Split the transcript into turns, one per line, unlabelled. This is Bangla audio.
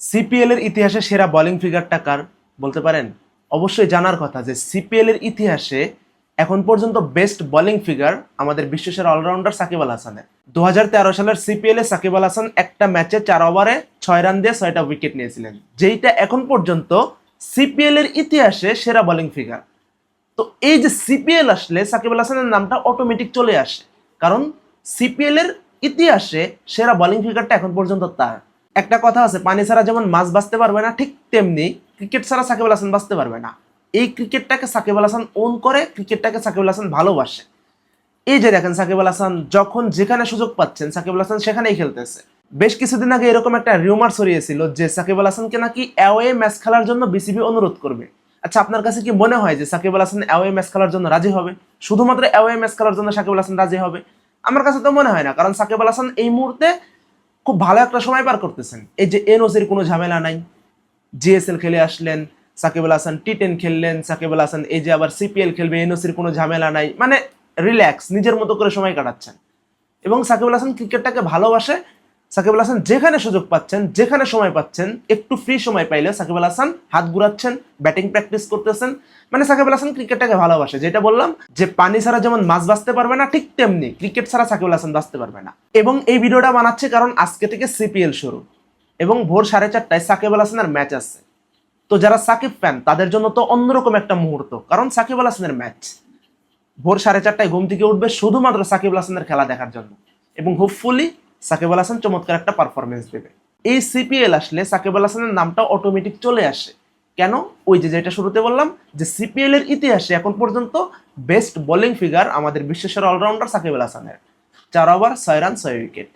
সিপিএল এর ইতিহাসে সেরা বোলিং ফিগারটা কার? বলতে পারেন, অবশ্যই জানার কথা যে সিপিএল এর ইতিহাসে এখন পর্যন্ত বেস্ট বোলিং ফিগার আমাদের বিশ্বসেরা অলরাউন্ডার সাকিব আল হাসানের। দু হাজার তেরো সালের সিপিএল এ সাকিব আল হাসান একটা ম্যাচে চার ওভারে ছয় রান দিয়ে ছয়টা উইকেট নিয়েছিলেন। যেইটা এখন পর্যন্ত সিপিএল এর ইতিহাসে সেরা বোলিং ফিগার তো এই যে সিপিএল আসলে সাকিব আল হাসানের নামটা অটোমেটিক চলে আসে। কারণ সিপিএল এর ইতিহাসে সেরা বোলিং ফিগারটা এখন পর্যন্ত তার। একটা কথা আছে, পানি ছাড়া যেমন মাছ বাঁচতে পারবে না, ঠিক তেমনি ক্রিকেট ছাড়া সাকিব আল হাসান বাঁচতে পারবে না। এই ক্রিকেটটাকে সাকিব আল হাসান ওন করে ক্রিকেটটাকে সাকিব আল হাসান ভালোবাসে। এই যে দেখেন, সাকিব আল হাসান যখন যেখানে সুযোগ পাচ্ছেন, সাকিব আল হাসান সেখানেই খেলতেছে। বেশ কিছুদিন আগে এরকম একটা রিউমার ছড়িয়েছিল যে সাকিব আল হাসানকে নাকি অ্যাওয়ে ম্যাচ খেলার জন্য বিসিবি অনুরোধ করবে। আচ্ছা আপনার কাছে কি মনে হয় যে সাকিব আল হাসান অ্যাওয়ে ম্যাচ খেলার জন্য রাজি হবে? শুধুমাত্র অ্যাওয়ে ম্যাচ খেলার জন্য সাকিব আল হাসান রাজি হবে? আমার কাছে তো মনে হয় না, কারণ সাকিব আল হাসান এই মুহূর্তে খুব ভালো একটা সময় পার করতেছেন। এই যে এনওসির কোনো ঝামেলা নাই। জিএসএল খেলে আসলেন, সাকিব আল হাসান টি টেন খেললেন, সাকিব আল হাসান এই যে আবার সিপিএল খেলবে, এনওসির কোনো ঝামেলা নাই। মানে রিল্যাক্স নিজের মতো করে সময় কাটাচ্ছেন। এবং সাকিব আল হাসান ক্রিকেটটাকে ভালোবাসে সাকিব আল হাসান যেখানে সুযোগ পাচ্ছেন, যেখানে সময় পাচ্ছেন, একটু ফ্রি সময় পাইলে সাকিব আল হাসান হাত ঘুরাচ্ছেন ব্যাটিং প্র্যাকটিস করতেছেন। মানে সাকিব আল হাসান ক্রিকেটটাকে ভালোবাসে, যেটা বললাম যে পানি ছাড়া যেমন মাছ বাঁচতে পারবে না, ঠিক তেমনি ক্রিকেট ছাড়া সাকিব আল হাসান বাঁচতে পারবে না। এবং এই ভিডিওটা বানাচ্ছে কারণ আজকে থেকে সিপিএল শুরু। এবং ভোর সাড়ে চারটায় সাকিব আল হাসানের ম্যাচ আছে। তো যারা সাকিব ফ্যান তাদের জন্য তো অন্যরকম একটা মুহূর্ত, কারণ সাকিব আল হাসানের ম্যাচ ভোর সাড়ে চারটায় ঘুম থেকে উঠবে শুধুমাত্র সাকিব আল হাসানের খেলা দেখার জন্য। এবং হোপফুলি সাকিব আল হাসান চমৎকার একটা পারফরমেন্স দেবে। এই সিপিএল আসলে সাকিব আল হাসানের নামটা অটোমেটিক চলে আসে। কেন? ওই যে যেটা শুরুতে বললাম, যে সিপিএল এর ইতিহাসে এখন পর্যন্ত বেস্ট বোলিং ফিগার আমাদের বিশ্বের অলরাউন্ডার সাকিব আল হাসানের। চার ওভার ছয় রান ছয় উইকেট